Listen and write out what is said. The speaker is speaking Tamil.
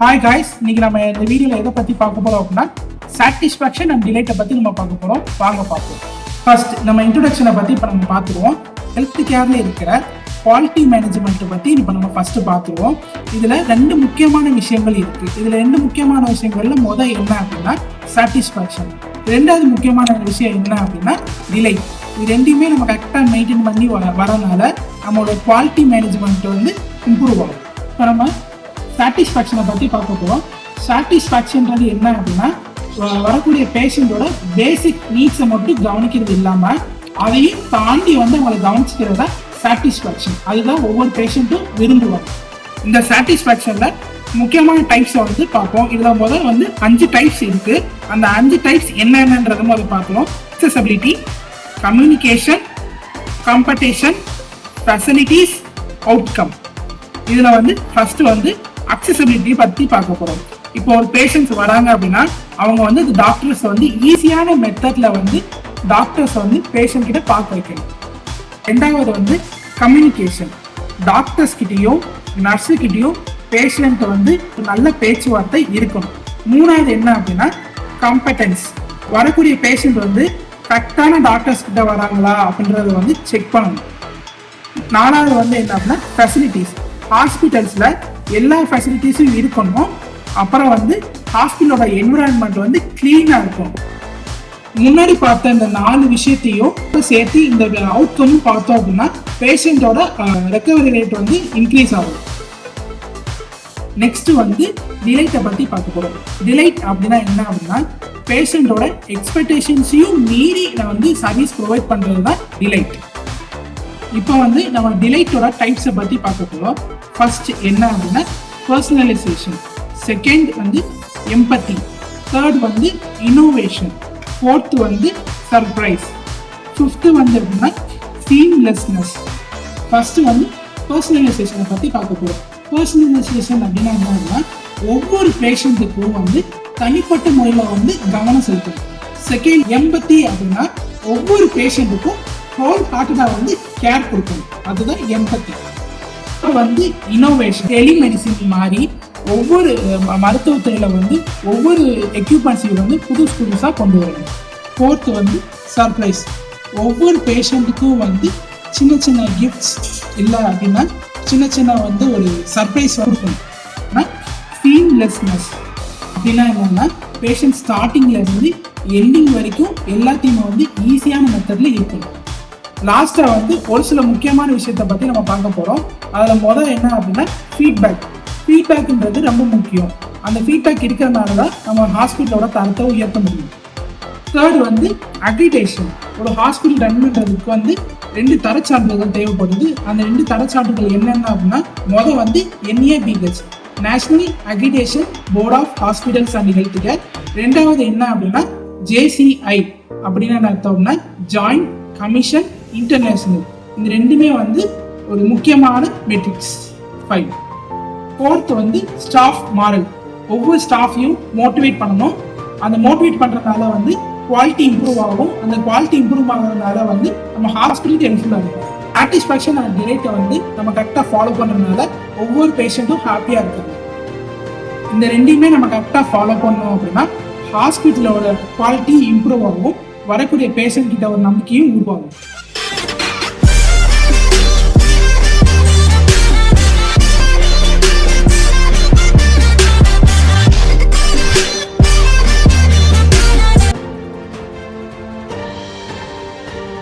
ஹாய் காய்ஸ் இன்னைக்கு நம்ம இந்த வீடியோவில் எதை பற்றி பார்க்க போகிறோம் அப்படின்னா சாட்டிஸ்ஃபேக்ஷன் அண்ட் டிலைட்டை பற்றி நம்ம பார்க்க போகிறோம் வாங்க பார்ப்போம். ஃபர்ஸ்ட் நம்ம இன்ட்ரடக்ஷனை பற்றி இப்போ நம்ம பார்த்துருவோம். ஹெல்த் கேரில் இருக்கிற குவாலிட்டி மேனேஜ்மெண்ட்டை பற்றி இப்போ நம்ம ஃபஸ்ட்டு பார்த்துருவோம். இதில் ரெண்டு முக்கியமான விஷயங்கள் இருக்குது இதில் ரெண்டு முக்கியமான விஷயங்களில் மொதல் என்ன அப்படின்னா சாட்டிஸ்ஃபேக்ஷன் ரெண்டாவது முக்கியமான விஷயம் என்ன அப்படின்னா டிலை இது ரெண்டையுமே நம்ம கரெக்டாக மெயின்டைன் பண்ணி வர வரனால நம்மளோட குவாலிட்டி மேனேஜ்மெண்ட் வந்து இம்ப்ரூவ் ஆகும். இப்போ நம்ம சாட்டிஸ்ஃபேக்ஷனை பற்றி பார்க்க போகிறோம் சாட்டிஸ்ஃபேக்ஷன்றது என்ன அப்படின்னா வரக்கூடிய பேஷண்ட்டோட பேசிக் நீட்ஸை மட்டும் கவனிக்கிறது இல்லாமல் அதையும் தாண்டி வந்து அவங்களை கவனிச்சுக்கிறத சாட்டிஸ்ஃபேக்ஷன் அதுதான் ஒவ்வொரு பேஷண்ட்டும் விரும்புவாங்க. இந்த சாட்டிஸ்ஃபேக்ஷனில் முக்கியமான டைப்ஸை வந்து பார்ப்போம். இதில் முதல் வந்து அஞ்சு டைப்ஸ் இருக்கு. அந்த அஞ்சு டைப்ஸ் என்னென்னன்றதை அதை பார்க்கலாம் accessibility communication competition facilities outcome இதில் வந்து ஃபஸ்ட்டு வந்து அக்சசபிலிட்டி பத்தி பார்க்க போகிறோம் இப்போ ஒரு பேஷண்ட்ஸ் வராங்க அப்படின்னா அவங்க வந்து டாக்டர்ஸ் வந்து ஈஸியான மெத்தட்ல வந்து டாக்டர்ஸ் வந்து பேஷண்ட் கிட்ட பார்க்க வைக்கணும். ரெண்டாவது வந்து கம்யூனிகேஷன் டாக்டர்ஸ் கிட்டேயும் நர்ஸு கிட்டேயும் பேஷண்ட் வந்து நல்ல பேச்சுவார்த்தை இருக்கணும். மூணாவது என்ன அப்படின்னா காம்படன்ஸ் வரக்கூடிய பேஷண்ட் வந்து கரெக்டான டாக்டர்ஸ் கிட்ட வராங்களா அப்படின்றத வந்து செக் பண்ணணும். நாலாவது வந்து என்ன அப்படின்னா ஃபெசிலிட்டிஸ் ஹாஸ்பிட்டல்ஸில் எல்லா ஃபெசிலிட்டிஸும் இருக்கணும் அப்புறம் வந்து ஹாஸ்பிட்டலோட என்விரான்மெண்ட் வந்து க்ளீனாக இருக்கும். முன்னாடி பார்த்த இந்த நாலு விஷயத்தையும் சேர்த்து இந்த அவுட்கமும் பார்த்தோம் அப்படின்னா பேஷண்ட்டோட ரெக்கவரி ரேட் வந்து இன்க்ரீஸ் ஆகும். நெக்ஸ்ட் வந்து டிலைட்டை பற்றி பார்க்க போகிறோம் டிலைட் அப்படின்னா என்ன அப்படின்னா பேஷண்ட்டோட எக்ஸ்பெக்டேஷன்ஸையும் மீறி நான் வந்து சர்வீஸ் ப்ரொவைட் பண்ணுறது தான் டிலைட் இப்போ வந்து நம்ம டிலைட்டோட டைப்ஸை பற்றி பார்க்க போகிறோம் ஃபர்ஸ்ட் என்ன அப்படின்னா பர்சனலைசேஷன் செகண்ட் வந்து எம்பத்தி தேர்ட் வந்து இன்னோவேஷன் ஃபோர்த் வந்து சர்ப்ரைஸ் ஃபிஃப்த்து வந்து அப்படின்னா சீம்லெஸ்னஸ் ஃபர்ஸ்ட் வந்து பர்சனலைசேஷனை பற்றி பார்க்க போகிறோம் பர்சனலைசேஷன் அப்படின்னா என்ன அப்படின்னா ஒவ்வொரு பேஷண்ட்டுக்கும் வந்து தனிப்பட்ட முறையில் வந்து கவனம் செலுத்தணும். செகண்ட் எம்பத்தி அப்படின்னா ஒவ்வொரு பேஷண்ட்டுக்கும் ஹோல் ஹார்ட்டடாக வந்து கேர் கொடுக்கணும். அதுதான் எம்பத்தி வந்து இனோவேஷன் டெலிமெடிசின் மாதிரி ஒவ்வொரு மருத்துவத்துறையில் வந்து ஒவ்வொரு எக்யூப்மெண்ட்ஸையும் வந்து புதுசு புதுசாக கொண்டு வரணும் ஃபோர்த்து வந்து சர்ப்ரைஸ் ஒவ்வொரு பேஷண்ட்டுக்கும் வந்து சின்ன சின்ன கிஃப்ட்ஸ் இல்லை அப்படின்னா சின்ன சின்ன வந்து ஒரு சர்ப்ரைஸ் கொடுக்கணும். ஆனால் சீம்லெஸ்னஸ் அப்படின்னா என்னென்னா பேஷண்ட் ஸ்டார்டிங்கில் இருந்து எண்டிங் வரைக்கும் எல்லாத்தையுமே வந்து ஈஸியான மெத்தடில் இருக்கணும். லாஸ்ட்டாக வந்து ஒரு சில முக்கியமான விஷயத்தை பற்றி நம்ம பார்க்க போகிறோம் அதில் முதல் என்ன அப்படின்னா ஃபீட்பேக் ஃபீட்பேக்குன்றது ரொம்ப முக்கியம். அந்த ஃபீட்பேக் இருக்கிறதுனால தான் நம்ம ஹாஸ்பிட்டலோட தரத்தை உயர்த்த முடியும். தேர்ட் வந்து அக்ரிடேஷன் ஒரு ஹாஸ்பிட்டல் ரன் பண்ணுறதுக்கு வந்து ரெண்டு தரச்சான்றுகள் தேவைப்படுது. அந்த ரெண்டு தரச்சான்றுகள் என்னென்ன அப்படின்னா முதல் வந்து NABH national accreditation board of hospitals and health care ரெண்டாவது என்ன அப்படின்னா ஜேசிஐ அப்படின்னு என்ன அர்த்தம்னா ஜாயிண்ட் கமிஷன் இன்டர்நேஷனல் இந்த ரெண்டுமே வந்து ஒரு முக்கியமான மெட்ரிக்ஸ் ஃபைவ் ஃபோர்த் வந்து ஸ்டாஃப் மாரல் ஒவ்வொரு ஸ்டாஃபையும் மோட்டிவேட் பண்ணணும். அந்த மோட்டிவேட் பண்றதுனால வந்து குவாலிட்டி இம்ப்ரூவ் ஆகும். அந்த குவாலிட்டி இம்ப்ரூவ் ஆகுறதுனால வந்து நம்ம ஹாஸ்பிட்டலுக்கு ஹெல்ப்ஃபுல்லாக இருக்கும் சாட்டிஸ்ஃபேக்ஷன் அண்ட் டிலேட்டை வந்து நம்ம கரெக்டாக ஃபாலோ பண்ணுறதுனால ஒவ்வொரு பேஷண்ட்டும் ஹாப்பியாக இருக்குது இந்த ரெண்டையுமே நம்ம கரெக்டாக ஃபாலோ பண்ணோம் அப்படின்னா ஹாஸ்பிட்டலோட குவாலிட்டி இம்ப்ரூவ் ஆகும். வரக்கூடிய பேஷண்ட் கிட்ட ஒரு நம்பிக்கையும் உருவாகும்.